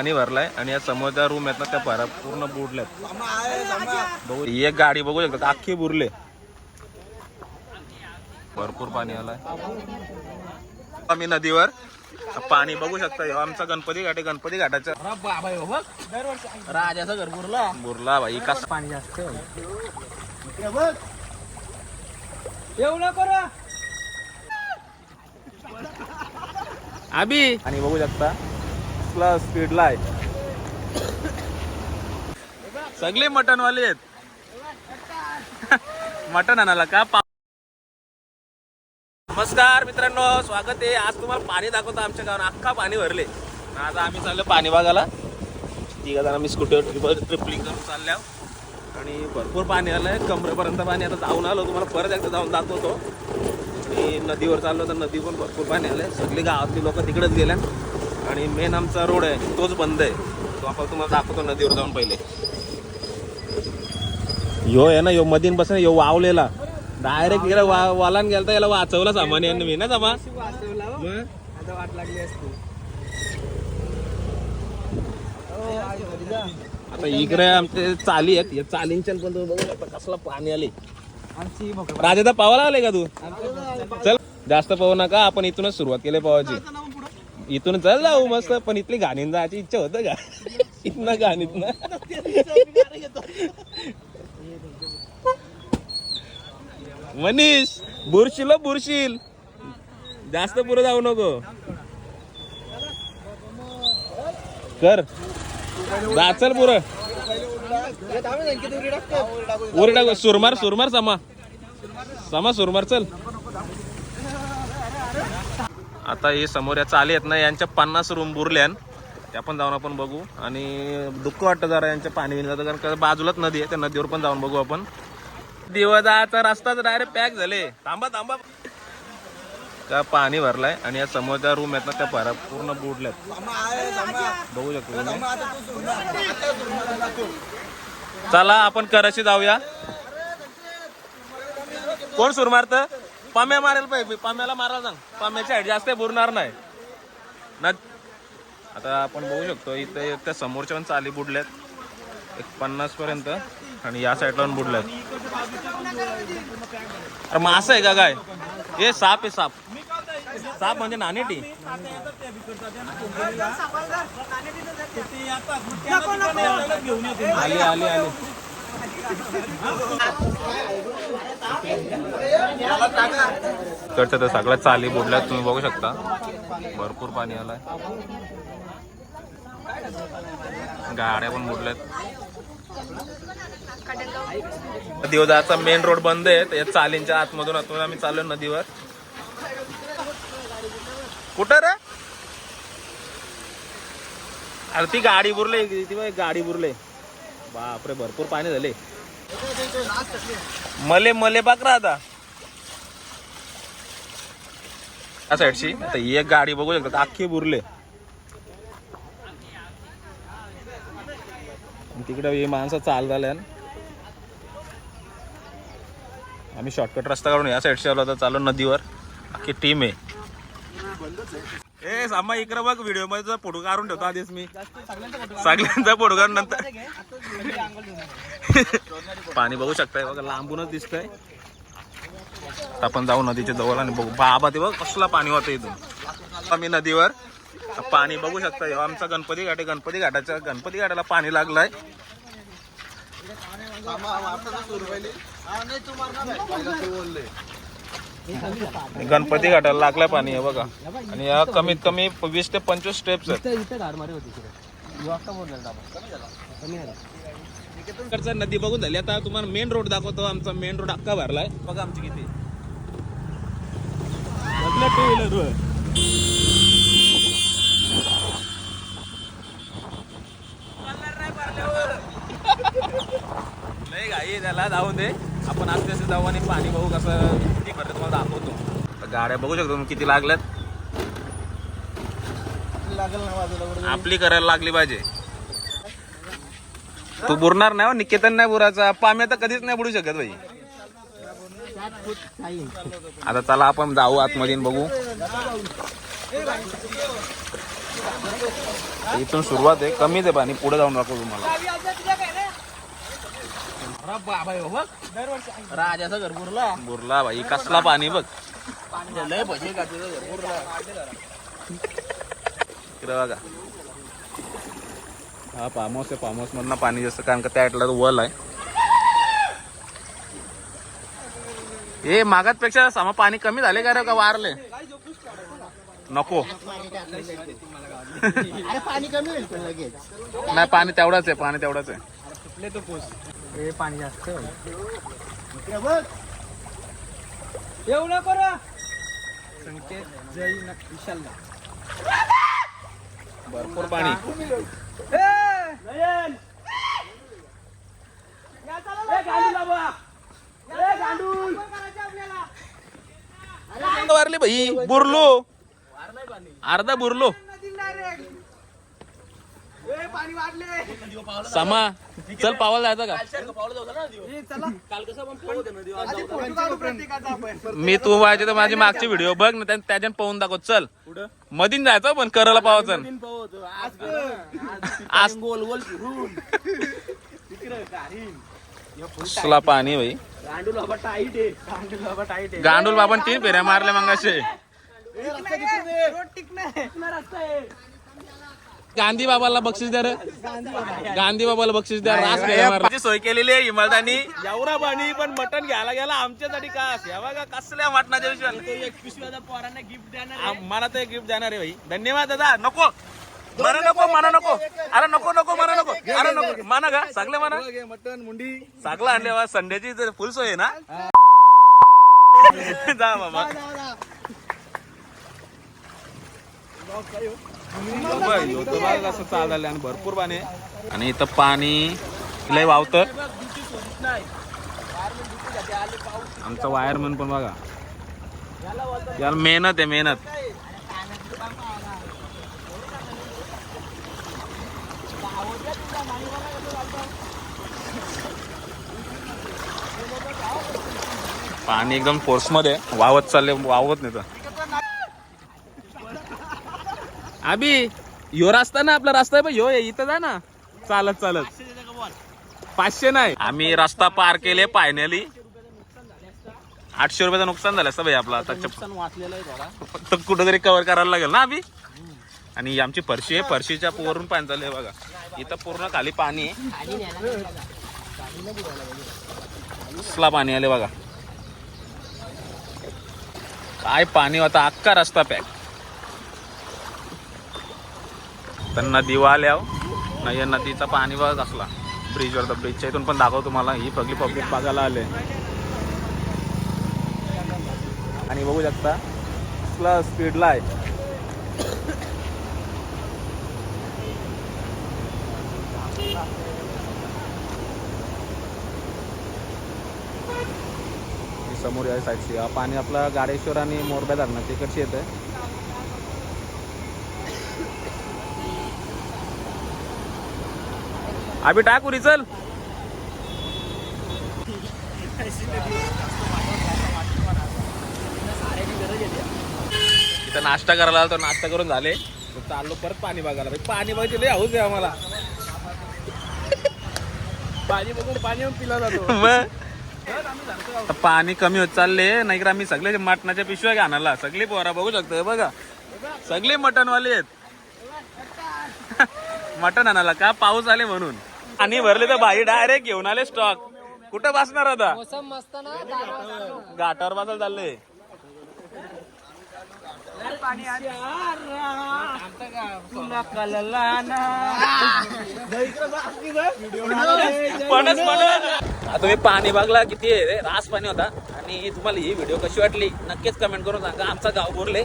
पाणी भरलाय आणि या समोरच्या रूम आहेत ना त्या भरा पूर्ण बुडल्यात. बघू एक गाडी बघू शकता अख्खी बुरले भरपूर पाणी आलाय. आम्ही नदीवर पाणी बघू शकता आमचा गणपती घाट आहे गणपती घाटाचा. राजाचं घर बुरला बुरला भाई कसा पाणी जास्त येऊ नको रे आबी आणि बघू शकता. प्लस स्पीडला आहे. सगळे मटन वाले आहेत. मटन आणाला का पा- नमस्कार मित्रांनो स्वागत आहे. आज तुम्हाला पाणी दाखवतो आमच्या गावात. अख्खा पाणी भरले. आज आम्ही चाललो पाणी बघायला तिघा जण आम्ही स्कूटर ट्रिपलिंग करून चालल्या. आणि भरपूर पाणी आलंय. कमरेपर्यंत पाणी आता जाऊन आलो. तुम्हाला परत एकदा जाऊन दाखवतो. आणि नदीवर चाललो तर नदी पण भरपूर पाणी आलंय. सगळी गावातली लोक तिकडेच गेल्या आणि मेन आमचा रोड आहे तोच बंद आहे. तो आपण तुम्हाला दाखवतो नदीवर जाऊन पहिले. यो आहे ना यो मधीन बस यो वावलेला. डायरेक्ट गेला वा वालान गेला तर याला वाचवला सामान्य यांनी. मी ना जमा? मग? आता वाट लागली असती. आता इकडे आमचे चाली आहेत. या चालींच्या पण तुम्ही बघू शकता कसला पाणी आले. मोकळी राजादा पावाला आले का तू? चल जास्त पाहू नका आपण इथूनच सुरुवात केली पावाची. इथून चल जाऊ मस्त पण इथली घाणीन जायची इच्छा होतं का? इथनं घाणीत ना. मनीष बुरशील बुरशील. जास्त पुढे जाऊ नको. कर. जा चल पुरं. उरी टाकू सुरमार सुरमार समा. समा सुरमार चल. आता हे समोर या चाली आहेत ना यांच्या पन्नास रूम बुरल्यान. त्या पण जाऊन आपण बघू. आणि दुःख वाटतं जरा यांच्या पाणी बिणी जातं कारण बाजूलाच नदी आहे त्या नदीवर पण जाऊन बघू आपण. दिवसाचा रस्ताच डायरेक्ट पॅक झाले. थांबा थांबा. त्या पाणी भरलाय आणि या समोरच्या रूम आहेत ना त्या भरा पूर्ण बुडल्यात. बघू शकतो तुम्ही. चला आपण कराशी जाऊया. कोण सूर मारत पाम्या मारेल पाहिजे पाम्याला मारायला सांग. पाम्याची हाईट जास्त बुडणार नाही. ना आता आपण बघू शकतो इथे त्या समोरच्या पण चाली बुडल्यात. एक पन्नास पर्यंत आणि या साईडला पण बुडल्यात. अरे मासा आहे का काय? हे साप आहे साप. साप म्हणजे नाणेटी आली आली आली. तर सगळ्या चाली बुडल्यात तुम्ही बघू शकता. भरपूर पाणी आलंय. गाड्या पण बुडल्यात. दिवजाचा मेन रोड बंद आहे. या चालींच्या आतमधून आतमधून आम्ही चाललो नदीवर. कुठं रे? अरे ती गाडी बुरले ती गाडी बुरले. बापरे भरपूर पाणी झाले. मले मले बाकरा आता. त्या साईडची आता एक गाडी बघू शकतात अख्खी बुरले. तिकडे ही माणसं चाल झाल्या आम्ही शॉर्टकट रस्ता काढून या साईडशी आलो आता चालू नदीवर. अख्खी टीम आहे. ए सामा इकडे बघ व्हिडिओमध्ये तुझा फोटो काढून ठेवतो आधीच मी. सगळ्यांचा फोटो काढून नंतर पाणी बघू शकताय बघा लांबूनच दिसतंय. आपण जाऊ नदीच्या जवळ आणि बघू. बाबा ते बघ कसला पाणी होतं इथून. आम्ही नदीवर. पाणी बघू शकता आमचा गणपती घाट आहे. गणपती घाटाच्या गणपती घाटाला पाणी लागलंय. गणपती घाटाला लागलाय पाणी आहे बघा. आणि या कमीत कमी वीस ते पंचवीस स्टेप्स आहेत. इकडचा नदी बघून झाली. आता तुम्हाला मेन रोड दाखवतो. आमचा मेन रोड अख्खा भरलाय. बघा आमची किती. टू व्हीलर नाही घाई त्याला. जाऊ दे. आपण आस्ते आस्ते जाऊ आणि पाणी बघू कसं किती भरलं तुम्हाला दाखवतो. गाड्या बघू शकतो तुम्ही किती लागल्यात. लागल ना बाजूला आपली करायला लागली पाहिजे. तू बुरणार नाही हो, निकेतन नाही बुराचा पाम्या तर कधीच नाही बुडू शकत भाई आता चला आपण जाऊ आतमध्ये आणि बघू. इथून सुरुवात आहे. कमीच आहे पाणी. पुढे जाऊन दाखवतो तुम्हाला. राजाचा घर बुरला. बुरला भाई कसला पाणी बघ. लय भजे का तुझं घर बुरला. इकडे बघा. हा फार्म हाऊस आहे फार्म हाऊस मधनं पाणी जास्त कारण का त्या वल आहे. ए मागात पेक्षा समा पाणी कमी झाले का रे का वारले? नको. नाही पाणी तेवढाच आहे पाणी तेवढाच आहे. हे पाणी जास्त येऊ नको रे. संकेत जय न विशाल भरपूर पाणी. वारले भाई बुरलो. अर्धा बुरलो. समा चल पावाला जायचं का? मी तू पाहिजे तर माझी मागची व्हिडिओ बघ ना त्या- त्याच्यात पाहून दाखव चल. मधीन जायचं पण करायला पावाचं आज गोल गोल फिरून कसला पाणी भाई. गांडूल बाबा टाईट आहे. गांडूल बाबा टाईट आहे. गांडूल बाबान तीन फेऱ्या मारल्या मंगाशे. गांधी बाबाला बक्षीस द्या रे. गांधी बाबाला बक्षीस द्या. रास. सोय केलेली आहे हिमालदानी एवढा पाणी पण मटण घ्यायला गेला आमच्यासाठी का या बघा कसल्या मटणाच्या विषयाला एक पिशव्याचा पोरांना गिफ्ट देणार मला तर गिफ्ट देणार आहे भाई. धन्यवाद दादा. नको. मना नको मना नको. अरे नको नको मना नको. अरे नको. माना का? सगळे म्हणा मटन मुंडी. सगळं आणले बा. संडेची जर फुल सोय आहे ना? जा बघ कसं चाललंय आणि भरपूर पाणी आहे. आणि इथं पाणी लय वावत. आमचा वायरमन पण बघा. याला मेहनत आहे मेहनत. पाणी एकदम फोर्समध्ये वावत चालले वावत नाही तर. अभि ह्यो रस्ता ना आपला रस्ता आहे बघ ह्यो आहे, इथं जा ना. चालत चालत. पाचशे नाही. आम्ही रस्ता पार केले फायनली आठशे रुपयाचं नुकसान झालं असतं भाई आपला आता. चप्पल. नुकसान वाचलेलं आहे थोडा फक्त कुठेतरी कव्हर करायला लागेल ना अभि आणि आमची फरशी आहे फरशीच्या वरून पाणी चाललंय बघा. इथं पूर्ण खाली पाणी आहे. कसला पाणी आले बघा. काय पाणी होता अख्खा रस्ता पॅक तर नदी आल्या हो. नाही या नदीचा पाणी बघ असला. ब्रिजवर तर ब्रिजच्या इथून पण दाखव तुम्हाला. ही सगळी पब्लिक बघायला आले. आणि बघू शकता कसला स्पीडला आहे. समोर या साईडची पाणी आपला गाडेश्वर आणि मोरब्या धरणा तिकडची येतं अभि टाक चल. इथं नाश्ता करायला आलो तर नाश्ता करून झाले. चाललो परत पाणी बघायला. पाणी बघायचे लय हौस आहे आम्हाला. पाणी बघून पाणी पिला जातो. मग? पाणी कमी होत चालले नाही आम्ही सगळे मटणाच्या पिशव्या घ्या आणायला सगळी पोरा बघू शकतो बघा. सगळे मटणवाले आहेत. मटण आणायला का? पाऊस आले म्हणून. आणि भरले तर बाई डायरेक्ट घेऊन आले स्टॉक कुठं बसणार आता? मोसम मस्त ना घाटावर बसायला चालले. तुला कळला ना पणच पणच आता मी पाणी बघला किती आहे रे रास पाणी होता. आणि तुम्हाला ही व्हिडिओ कशी वाटली नक्कीच कमेंट करून सांगा. आमचा गाव बोरले.